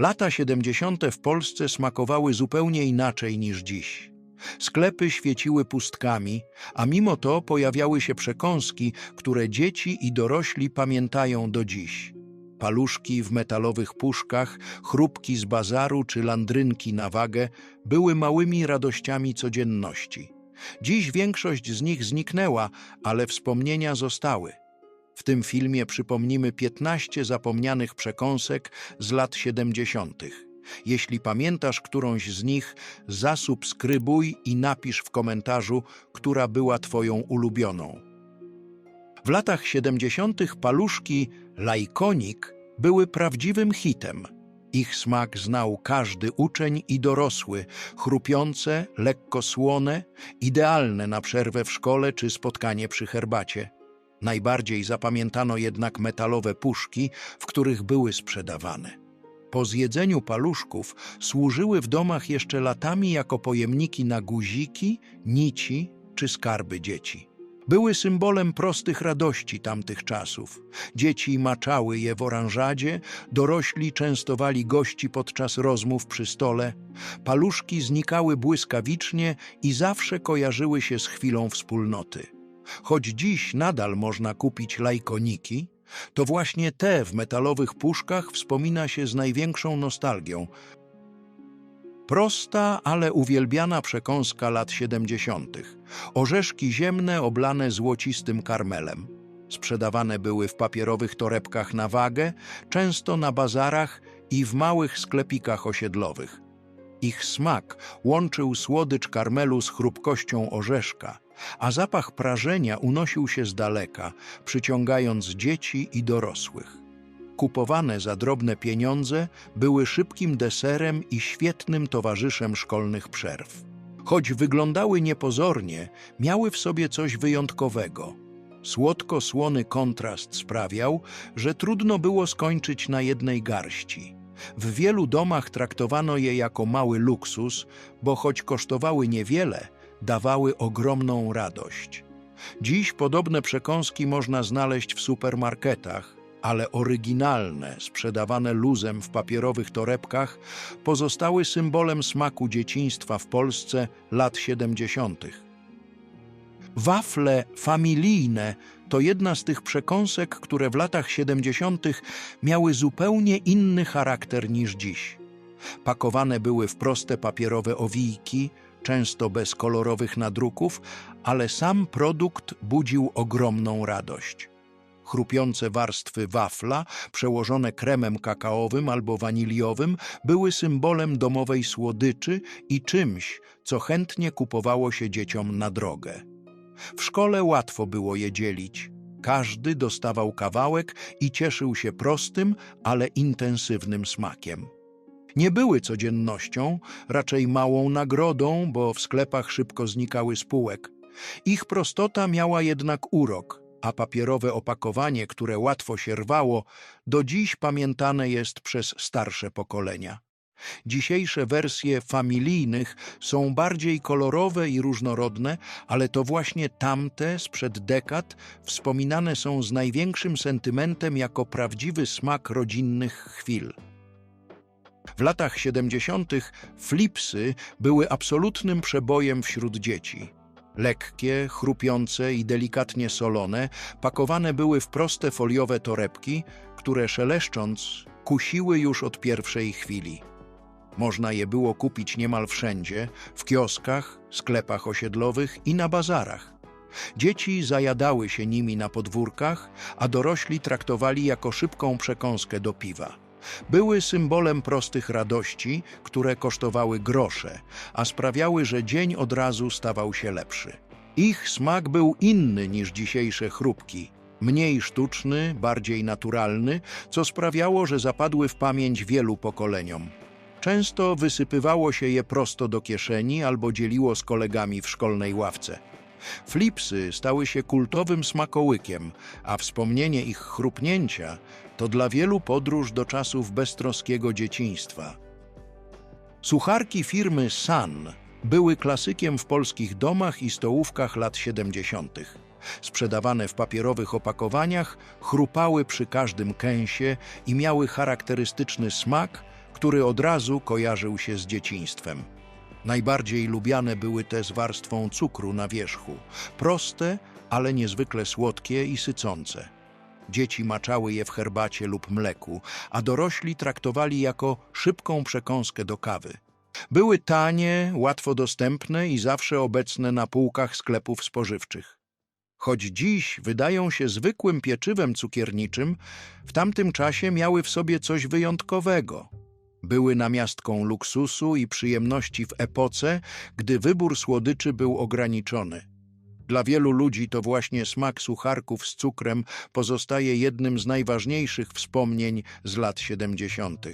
Lata 70. w Polsce smakowały zupełnie inaczej niż dziś. Sklepy świeciły pustkami, a mimo to pojawiały się przekąski, które dzieci i dorośli pamiętają do dziś. Paluszki w metalowych puszkach, chrupki z bazaru czy landrynki na wagę były małymi radościami codzienności. Dziś większość z nich zniknęła, ale wspomnienia zostały. W tym filmie przypomnimy 15 zapomnianych przekąsek z lat 70. Jeśli pamiętasz którąś z nich, zasubskrybuj i napisz w komentarzu, która była Twoją ulubioną. W latach 70. paluszki lajkonik były prawdziwym hitem. Ich smak znał każdy uczeń i dorosły, chrupiące, lekko słone, idealne na przerwę w szkole czy spotkanie przy herbacie. Najbardziej zapamiętano jednak metalowe puszki, w których były sprzedawane. Po zjedzeniu paluszków służyły w domach jeszcze latami jako pojemniki na guziki, nici czy skarby dzieci. Były symbolem prostych radości tamtych czasów. Dzieci maczały je w oranżadzie, dorośli częstowali gości podczas rozmów przy stole. Paluszki znikały błyskawicznie i zawsze kojarzyły się z chwilą wspólnoty. Choć dziś nadal można kupić lajkoniki, to właśnie te w metalowych puszkach wspomina się z największą nostalgią. Prosta, ale uwielbiana przekąska lat 70. Orzeszki ziemne oblane złocistym karmelem. Sprzedawane były w papierowych torebkach na wagę, często na bazarach i w małych sklepikach osiedlowych. Ich smak łączył słodycz karmelu z chrupkością orzeszka, a zapach prażenia unosił się z daleka, przyciągając dzieci i dorosłych. Kupowane za drobne pieniądze były szybkim deserem i świetnym towarzyszem szkolnych przerw. Choć wyglądały niepozornie, miały w sobie coś wyjątkowego. Słodko-słony kontrast sprawiał, że trudno było skończyć na jednej garści. W wielu domach traktowano je jako mały luksus, bo choć kosztowały niewiele, dawały ogromną radość. Dziś podobne przekąski można znaleźć w supermarketach, ale oryginalne, sprzedawane luzem w papierowych torebkach, pozostały symbolem smaku dzieciństwa w Polsce lat 70. Wafle familijne to jedna z tych przekąsek, które w latach 70. miały zupełnie inny charakter niż dziś. Pakowane były w proste papierowe owijki, często bez kolorowych nadruków, ale sam produkt budził ogromną radość. Chrupiące warstwy wafla, przełożone kremem kakaowym albo waniliowym, były symbolem domowej słodyczy i czymś, co chętnie kupowało się dzieciom na drogę. W szkole łatwo było je dzielić. Każdy dostawał kawałek i cieszył się prostym, ale intensywnym smakiem. Nie były codziennością, raczej małą nagrodą, bo w sklepach szybko znikały z półek. Ich prostota miała jednak urok, a papierowe opakowanie, które łatwo się rwało, do dziś pamiętane jest przez starsze pokolenia. Dzisiejsze wersje familijnych są bardziej kolorowe i różnorodne, ale to właśnie tamte sprzed dekad wspominane są z największym sentymentem jako prawdziwy smak rodzinnych chwil. W latach 70. flipsy były absolutnym przebojem wśród dzieci. Lekkie, chrupiące i delikatnie solone, pakowane były w proste foliowe torebki, które szeleszcząc kusiły już od pierwszej chwili. Można je było kupić niemal wszędzie, w kioskach, sklepach osiedlowych i na bazarach. Dzieci zajadały się nimi na podwórkach, a dorośli traktowali jako szybką przekąskę do piwa. Były symbolem prostych radości, które kosztowały grosze, a sprawiały, że dzień od razu stawał się lepszy. Ich smak był inny niż dzisiejsze chrupki, mniej sztuczny, bardziej naturalny, co sprawiało, że zapadły w pamięć wielu pokoleniom. Często wysypywało się je prosto do kieszeni albo dzieliło z kolegami w szkolnej ławce. Flipsy stały się kultowym smakołykiem, a wspomnienie ich chrupnięcia to dla wielu podróż do czasów beztroskiego dzieciństwa. Sucharki firmy San były klasykiem w polskich domach i stołówkach lat 70. Sprzedawane w papierowych opakowaniach, chrupały przy każdym kęsie i miały charakterystyczny smak, który od razu kojarzył się z dzieciństwem. Najbardziej lubiane były te z warstwą cukru na wierzchu, proste, ale niezwykle słodkie i sycące. Dzieci maczały je w herbacie lub mleku, a dorośli traktowali jako szybką przekąskę do kawy. Były tanie, łatwo dostępne i zawsze obecne na półkach sklepów spożywczych. Choć dziś wydają się zwykłym pieczywem cukierniczym, w tamtym czasie miały w sobie coś wyjątkowego. Były namiastką luksusu i przyjemności w epoce, gdy wybór słodyczy był ograniczony. Dla wielu ludzi to właśnie smak sucharków z cukrem pozostaje jednym z najważniejszych wspomnień z lat 70.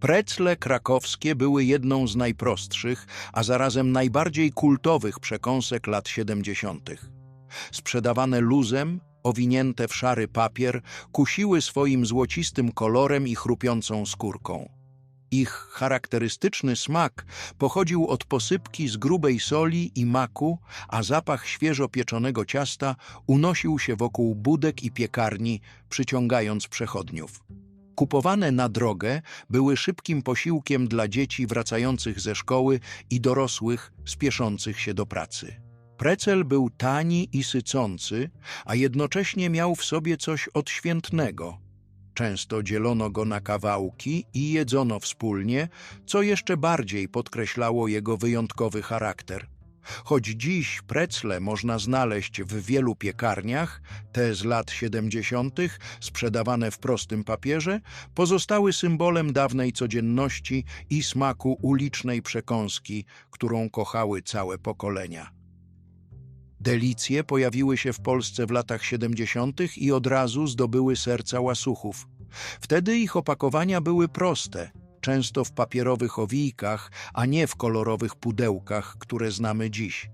Precle krakowskie były jedną z najprostszych, a zarazem najbardziej kultowych przekąsek lat 70. Sprzedawane luzem, owinięte w szary papier, kusiły swoim złocistym kolorem i chrupiącą skórką. Ich charakterystyczny smak pochodził od posypki z grubej soli i maku, a zapach świeżo pieczonego ciasta unosił się wokół budek i piekarni, przyciągając przechodniów. Kupowane na drogę były szybkim posiłkiem dla dzieci wracających ze szkoły i dorosłych spieszących się do pracy. Precel był tani i sycący, a jednocześnie miał w sobie coś odświętnego. Często dzielono go na kawałki i jedzono wspólnie, co jeszcze bardziej podkreślało jego wyjątkowy charakter. Choć dziś precle można znaleźć w wielu piekarniach, te z lat 70., sprzedawane w prostym papierze, pozostały symbolem dawnej codzienności i smaku ulicznej przekąski, którą kochały całe pokolenia. Delicje pojawiły się w Polsce w latach 70. i od razu zdobyły serca łasuchów. Wtedy ich opakowania były proste, często w papierowych owijkach, a nie w kolorowych pudełkach, które znamy dziś.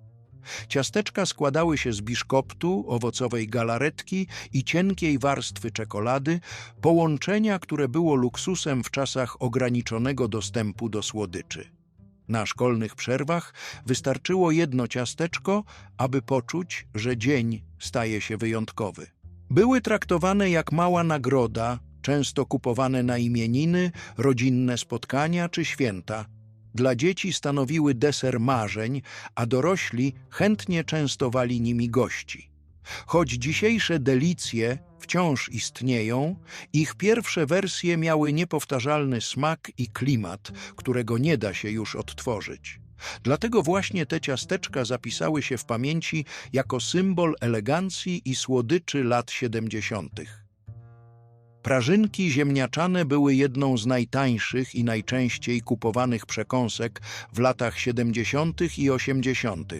Ciasteczka składały się z biszkoptu, owocowej galaretki i cienkiej warstwy czekolady, połączenia, które było luksusem w czasach ograniczonego dostępu do słodyczy. Na szkolnych przerwach wystarczyło jedno ciasteczko, aby poczuć, że dzień staje się wyjątkowy. Były traktowane jak mała nagroda, często kupowane na imieniny, rodzinne spotkania czy święta. Dla dzieci stanowiły deser marzeń, a dorośli chętnie częstowali nimi gości. Choć dzisiejsze delicje wciąż istnieją, ich pierwsze wersje miały niepowtarzalny smak i klimat, którego nie da się już odtworzyć. Dlatego właśnie te ciasteczka zapisały się w pamięci jako symbol elegancji i słodyczy lat 70. Prażynki ziemniaczane były jedną z najtańszych i najczęściej kupowanych przekąsek w latach 70. i 80.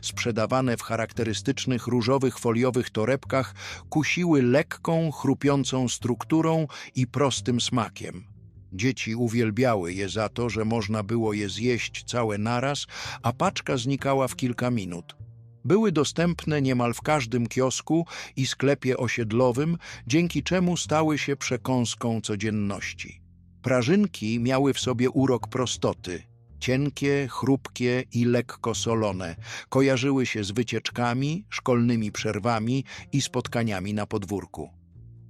Sprzedawane w charakterystycznych różowych foliowych torebkach kusiły lekką, chrupiącą strukturą i prostym smakiem. Dzieci uwielbiały je za to, że można było je zjeść całe naraz, a paczka znikała w kilka minut były dostępne niemal w każdym kiosku i sklepie osiedlowym, dzięki czemu stały się przekąską codzienności. Prażynki miały w sobie urok prostoty. Cienkie, chrupkie i lekko solone, kojarzyły się z wycieczkami, szkolnymi przerwami i spotkaniami na podwórku.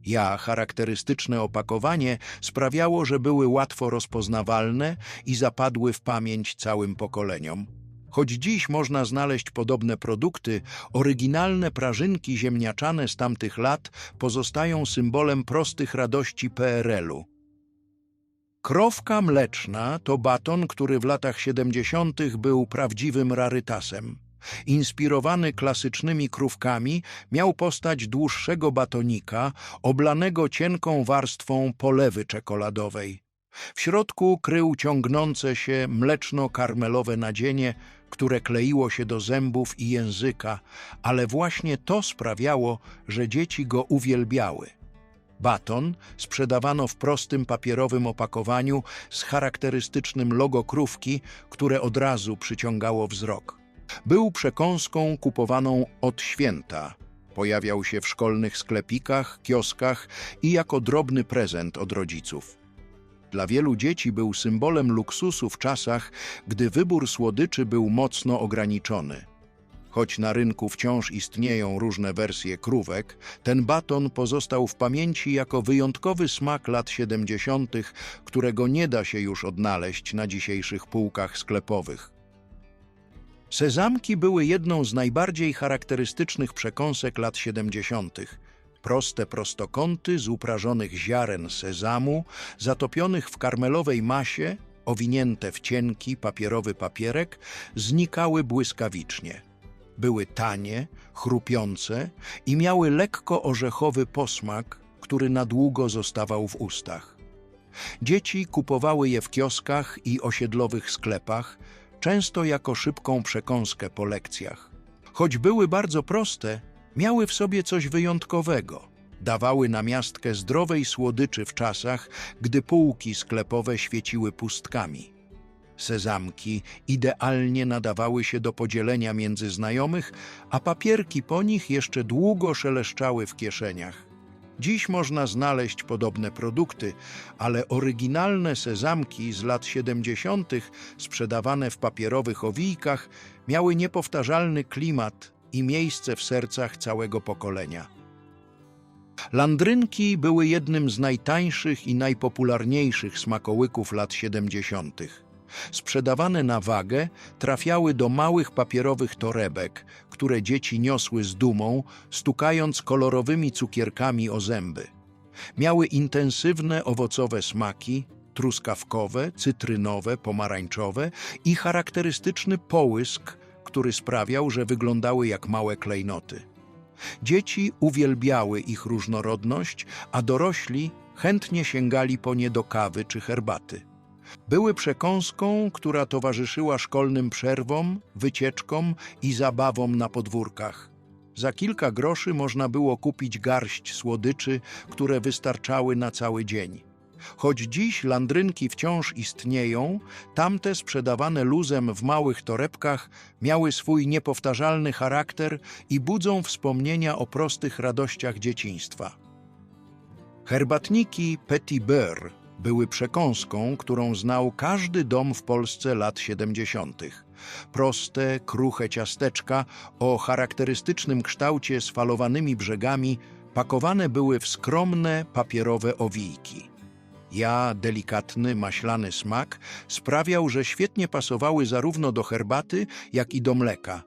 Ja, charakterystyczne opakowanie sprawiało, że były łatwo rozpoznawalne i zapadły w pamięć całym pokoleniom. Choć dziś można znaleźć podobne produkty, oryginalne prażynki ziemniaczane z tamtych lat pozostają symbolem prostych radości PRL-u. Krowka mleczna to baton, który w latach 70. był prawdziwym rarytasem. Inspirowany klasycznymi krówkami, miał postać dłuższego batonika, oblanego cienką warstwą polewy czekoladowej. W środku krył ciągnące się mleczno-karmelowe nadzienie, które kleiło się do zębów i języka, ale właśnie to sprawiało, że dzieci go uwielbiały. Baton sprzedawano w prostym papierowym opakowaniu z charakterystycznym logo krówki, które od razu przyciągało wzrok. Był przekąską kupowaną od święta. Pojawiał się w szkolnych sklepikach, kioskach i jako drobny prezent od rodziców. Dla wielu dzieci był symbolem luksusu w czasach, gdy wybór słodyczy był mocno ograniczony. Choć na rynku wciąż istnieją różne wersje krówek, ten baton pozostał w pamięci jako wyjątkowy smak lat 70., którego nie da się już odnaleźć na dzisiejszych półkach sklepowych. Sezamki były jedną z najbardziej charakterystycznych przekąsek lat 70. Proste prostokąty z uprażonych ziaren sezamu, zatopionych w karmelowej masie, owinięte w cienki, papierowy papierek, znikały błyskawicznie. Były tanie, chrupiące i miały lekko orzechowy posmak, który na długo zostawał w ustach. Dzieci kupowały je w kioskach i osiedlowych sklepach, często jako szybką przekąskę po lekcjach. Choć były bardzo proste, miały w sobie coś wyjątkowego. Dawały namiastkę zdrowej słodyczy w czasach, gdy półki sklepowe świeciły pustkami. Sezamki idealnie nadawały się do podzielenia między znajomych, a papierki po nich jeszcze długo szeleszczały w kieszeniach. Dziś można znaleźć podobne produkty, ale oryginalne sezamki z lat 70., sprzedawane w papierowych owijkach, miały niepowtarzalny klimat i miejsce w sercach całego pokolenia. Landrynki były jednym z najtańszych i najpopularniejszych smakołyków lat 70. Sprzedawane na wagę trafiały do małych papierowych torebek, które dzieci niosły z dumą, stukając kolorowymi cukierkami o zęby. Miały intensywne owocowe smaki, truskawkowe, cytrynowe, pomarańczowe i charakterystyczny połysk, który sprawiał, że wyglądały jak małe klejnoty. Dzieci uwielbiały ich różnorodność, a dorośli chętnie sięgali po nie do kawy czy herbaty. Były przekąską, która towarzyszyła szkolnym przerwom, wycieczkom i zabawom na podwórkach. Za kilka groszy można było kupić garść słodyczy, które wystarczały na cały dzień. Choć dziś landrynki wciąż istnieją, tamte sprzedawane luzem w małych torebkach miały swój niepowtarzalny charakter i budzą wspomnienia o prostych radościach dzieciństwa. Herbatniki Petit Beurre były przekąską, którą znał każdy dom w Polsce lat 70. Proste, kruche ciasteczka o charakterystycznym kształcie z falowanymi brzegami pakowane były w skromne, papierowe owijki. Ja, delikatny, maślany smak sprawiał, że świetnie pasowały zarówno do herbaty, jak i do mleka.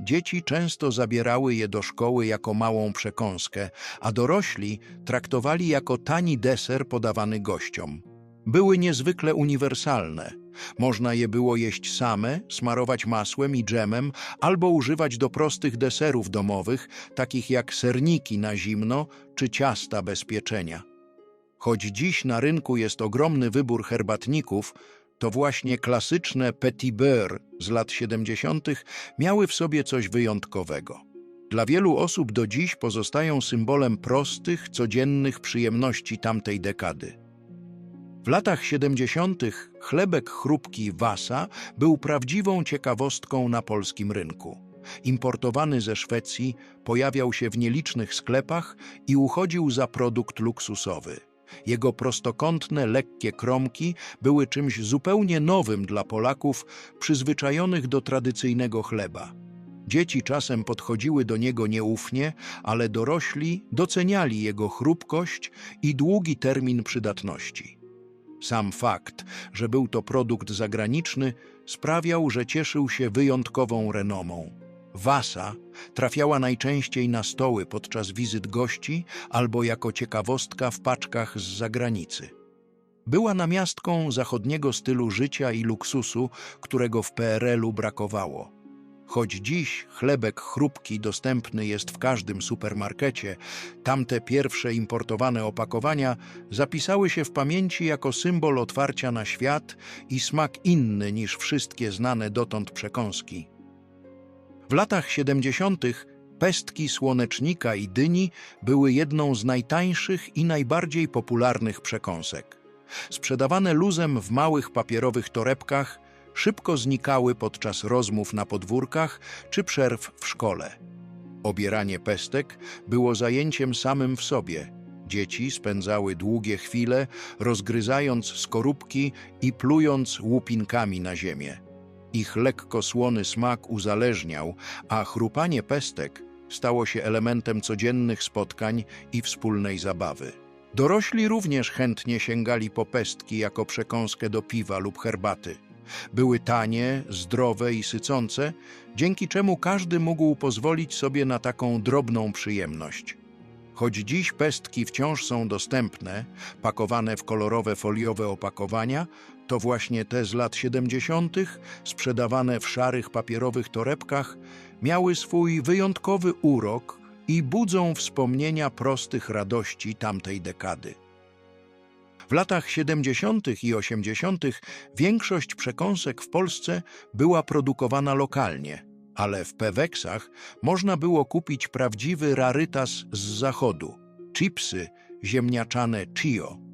Dzieci często zabierały je do szkoły jako małą przekąskę, a dorośli traktowali jako tani deser podawany gościom. Były niezwykle uniwersalne. Można je było jeść same, smarować masłem i dżemem, albo używać do prostych deserów domowych, takich jak serniki na zimno czy ciasta bez pieczenia. Choć dziś na rynku jest ogromny wybór herbatników, to właśnie klasyczne Petit Beurre z lat 70. miały w sobie coś wyjątkowego. Dla wielu osób do dziś pozostają symbolem prostych, codziennych przyjemności tamtej dekady. W latach 70. chlebek chrupki Wasa był prawdziwą ciekawostką na polskim rynku. Importowany ze Szwecji, pojawiał się w nielicznych sklepach i uchodził za produkt luksusowy. Jego prostokątne, lekkie kromki były czymś zupełnie nowym dla Polaków przyzwyczajonych do tradycyjnego chleba. Dzieci czasem podchodziły do niego nieufnie, ale dorośli doceniali jego chrupkość i długi termin przydatności. Sam fakt, że był to produkt zagraniczny, sprawiał, że cieszył się wyjątkową renomą. Wasa trafiała najczęściej na stoły podczas wizyt gości albo jako ciekawostka w paczkach z zagranicy. Była namiastką zachodniego stylu życia i luksusu, którego w PRL-u brakowało. Choć dziś chlebek chrupki dostępny jest w każdym supermarkecie, tamte pierwsze importowane opakowania zapisały się w pamięci jako symbol otwarcia na świat i smak inny niż wszystkie znane dotąd przekąski. W latach 70. pestki słonecznika i dyni były jedną z najtańszych i najbardziej popularnych przekąsek. Sprzedawane luzem w małych papierowych torebkach, szybko znikały podczas rozmów na podwórkach czy przerw w szkole. Obieranie pestek było zajęciem samym w sobie. Dzieci spędzały długie chwile, rozgryzając skorupki i plując łupinkami na ziemię. Ich lekko słony smak uzależniał, a chrupanie pestek stało się elementem codziennych spotkań i wspólnej zabawy. Dorośli również chętnie sięgali po pestki jako przekąskę do piwa lub herbaty. Były tanie, zdrowe i sycące, dzięki czemu każdy mógł pozwolić sobie na taką drobną przyjemność. Choć dziś pestki wciąż są dostępne, pakowane w kolorowe foliowe opakowania, to właśnie te z lat 70., sprzedawane w szarych papierowych torebkach, miały swój wyjątkowy urok i budzą wspomnienia prostych radości tamtej dekady. W latach 70. i 80. większość przekąsek w Polsce była produkowana lokalnie, ale w Peweksach można było kupić prawdziwy rarytas z zachodu chipsy ziemniaczane Chio.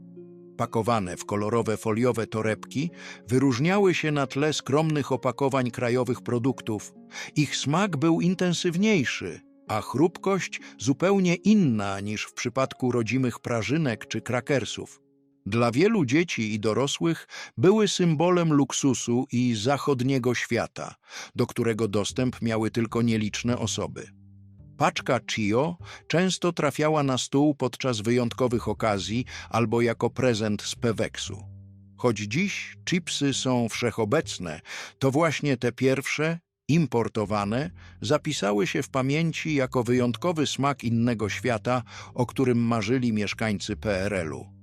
Pakowane w kolorowe foliowe torebki, wyróżniały się na tle skromnych opakowań krajowych produktów. Ich smak był intensywniejszy, a chrupkość zupełnie inna niż w przypadku rodzimych prażynek czy krakersów. Dla wielu dzieci i dorosłych były symbolem luksusu i zachodniego świata, do którego dostęp miały tylko nieliczne osoby. Paczka Chio często trafiała na stół podczas wyjątkowych okazji albo jako prezent z Peweksu. Choć dziś chipsy są wszechobecne, to właśnie te pierwsze, importowane, zapisały się w pamięci jako wyjątkowy smak innego świata, o którym marzyli mieszkańcy PRL-u.